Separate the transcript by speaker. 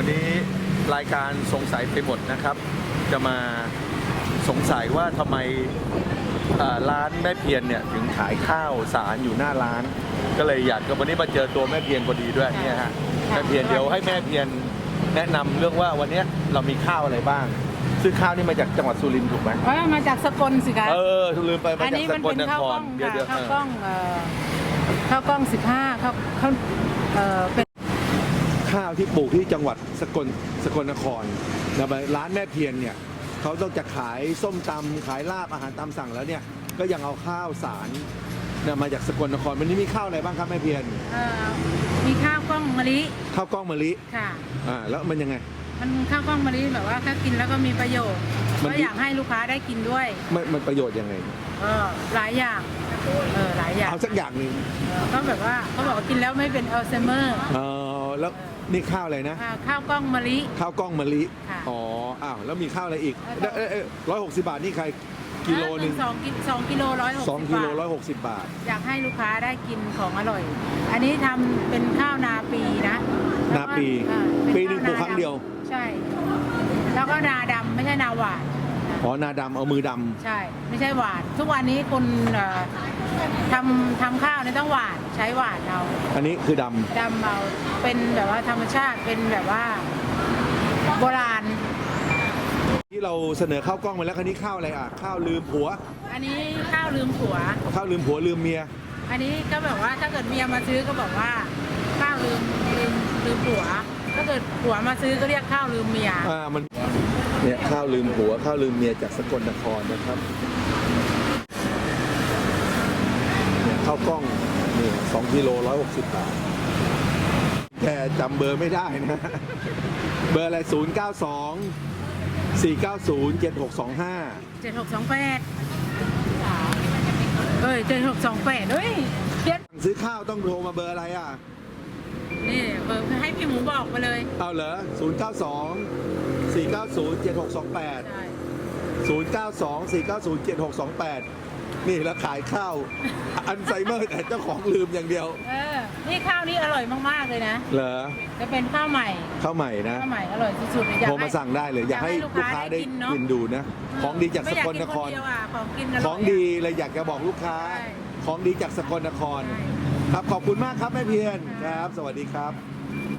Speaker 1: วันนี้รายการสงสัยไปหมดนะครับ จะมาสงสัยว่าทำไมเอ่อร้านแม่เพียรเนี่ยถึงขายข้าวสารอยู่หน้าร้าน ก็เลยอยากจะวันนี้มาเจอตัวแม่เพียรพอดีด้วยเนี่ยฮะแม่เพียรเดี๋ยวให้แม่เพียรแนะนำเรื่องว่าวันเนี้ยเรามีข้าวอะไรบ้าง ซึ่งข้าวนี่มาจากจังหวัดสุรินทร์ถูกไหม
Speaker 2: เพราะมาจากสกลสิคะ
Speaker 1: เออลืมไปมา
Speaker 2: อัน
Speaker 1: จาก
Speaker 2: นี้
Speaker 1: ส
Speaker 2: มัน
Speaker 1: กล
Speaker 2: เป็น
Speaker 1: น
Speaker 2: ข้าว
Speaker 1: ค
Speaker 2: กล้
Speaker 1: ร
Speaker 2: อง
Speaker 1: เดี๋ยว
Speaker 2: ค่ะ
Speaker 1: เดี๋ยว
Speaker 2: ข้าว
Speaker 1: เอก
Speaker 2: ล้
Speaker 1: อ
Speaker 2: องเอ่อข้าวกล้องสิบห้าข้าวข้าวเอ่อเป็น
Speaker 1: ข้าวที่ปลูกที่จังหวัดสกลสกลนครนะร้านแม่เพียรเนี่ยเขาต้องจะขายส้มตำขายลาบอาหารตามสั่งแล้วเนี่ยก็ยังเอาข้าวสารนะมาจากสกลนครวันนี้มีข้าวอะไรบ้างครับแม่เพียร
Speaker 2: เอ่อมีข้าวกล้องมะลิ
Speaker 1: ข้าวกล้องมะลิ
Speaker 2: ค่ะ
Speaker 1: อ่าแล้วมันยังไง
Speaker 2: มันข้าวกล้องมะลิแบบว่าถ้ากินแล้วก็มีประโยชน์
Speaker 1: มัน
Speaker 2: ก็อยากให้ลูกค้าได้กินด้วย
Speaker 1: มันมันประโยชน์ยังไง
Speaker 2: เออหลายอย่างเออหลายอย่าง
Speaker 1: เอาสักอย่างหนึ่ง
Speaker 2: เออก็แบบว่าเขาบอกว่ากินแล้วไม่เป็นอัลไซเมอร์
Speaker 1: เออแล้ว นี่ข้าวอะไรนะ
Speaker 2: อ่าข้าวกล้องมะลิ
Speaker 1: ข้าวกล้องมะลิ
Speaker 2: ค่ะ
Speaker 1: อ๋อ อ้าว แล้วมีข้าวอะไรอีก
Speaker 2: แล้วก็
Speaker 1: ร้อยหกสิบบาทนี่ใครกิโลหนึ่ง
Speaker 2: สองกิสองกิโลร้อยหก
Speaker 1: สอง
Speaker 2: สิบ
Speaker 1: กิโล
Speaker 2: บาท
Speaker 1: ร้อยหกสิบบาท
Speaker 2: อยากให้ลูกค้าได้กินของอร่อย อันนี้ทำเป็นข้าวนาปีนะแล้วก็
Speaker 1: นาปี
Speaker 2: อ่าเปี
Speaker 1: หนึ่งปลูกครั้งเดียว
Speaker 2: ใช่ แล้วก็นาดำไม่ใช่นาหวาน
Speaker 1: อ๋อนาดำเอามือดำ
Speaker 2: ใช่ ไม่ใช่หวาน ทุกวันนี้คนเอ่อทำทำข้าวเนี่ยต้องหวานใช้หวานเอา
Speaker 1: อันนี้คือดำ
Speaker 2: ดำเอาเป็นแบบว่าธรรมชาติเป็นแบบว่า โบราณ
Speaker 1: ที่เราเสนอข้าวกล้องมาแล้วคันนี้ข้าวอะไรอะ ข้าวลืมผัว
Speaker 2: อันนี้ข้าวลืมผัว
Speaker 1: ข้าวลืมผัวลืมเมีย
Speaker 2: อันนี้ก็แบบว่าถ้าเกิดเมียมาซื้อก็บอกว่าข้าวลืมลืมลืมผัวถ้า เกิดผัวมาซื้อก็เรียกข้าวลืมเมีย
Speaker 1: อ่ามันเนี่ยข้าวลืมผัวข้าวลืมเมียจากสกลนครนะครับเนี่ยข้าวกล้องนี่สองกิโลร้อยหกสิบบาทแกจำเบอร์ไม่ได้นะ เบอร์อะไรศูนย์เก้าสองสี่เก้าศูนย์เจ็ดหกสองห้า
Speaker 2: เจ็ดหกสองแปดเอ้ยเจ็ดหกสองแปดเฮ้ยเจ็ด
Speaker 1: ซื้อข้าวต้องโทรมาเบอร์อะไรอะ
Speaker 2: นี่เบอร์ให้พี่หมู บอกไปเลย
Speaker 1: เอาเหรอ092 490 7628
Speaker 2: ใช่
Speaker 1: 092 490 7628 นี่แล้วขายข้าว อันไซเมอร์แต่เจ้าของลืมอย่างเดียว
Speaker 2: เออ นี่ข้าวนี่อร่อยมากๆเลยนะ
Speaker 1: เหรอ
Speaker 2: จะเป็นข้าวใหม่
Speaker 1: ข้าวใหม่นะ
Speaker 2: ข้าวใหม่อร่อยที่สุดเลยอยาก
Speaker 1: โทร
Speaker 2: ให้
Speaker 1: มาสั่งได้เลย อยากให้ลูกค้าได้
Speaker 2: เนอะ
Speaker 1: กินดูนะ ของดีจากส
Speaker 2: ไม่อย
Speaker 1: กลนคร
Speaker 2: กินนเดียวอะของกินอร่อย
Speaker 1: ของดีเลยอยากจะบอกลูกค้า
Speaker 2: ใช่
Speaker 1: ของดีจากสกลนคร
Speaker 2: ใช่
Speaker 1: ครับขอบคุณมากครับแม่เพียรครับ สวัสดีครับ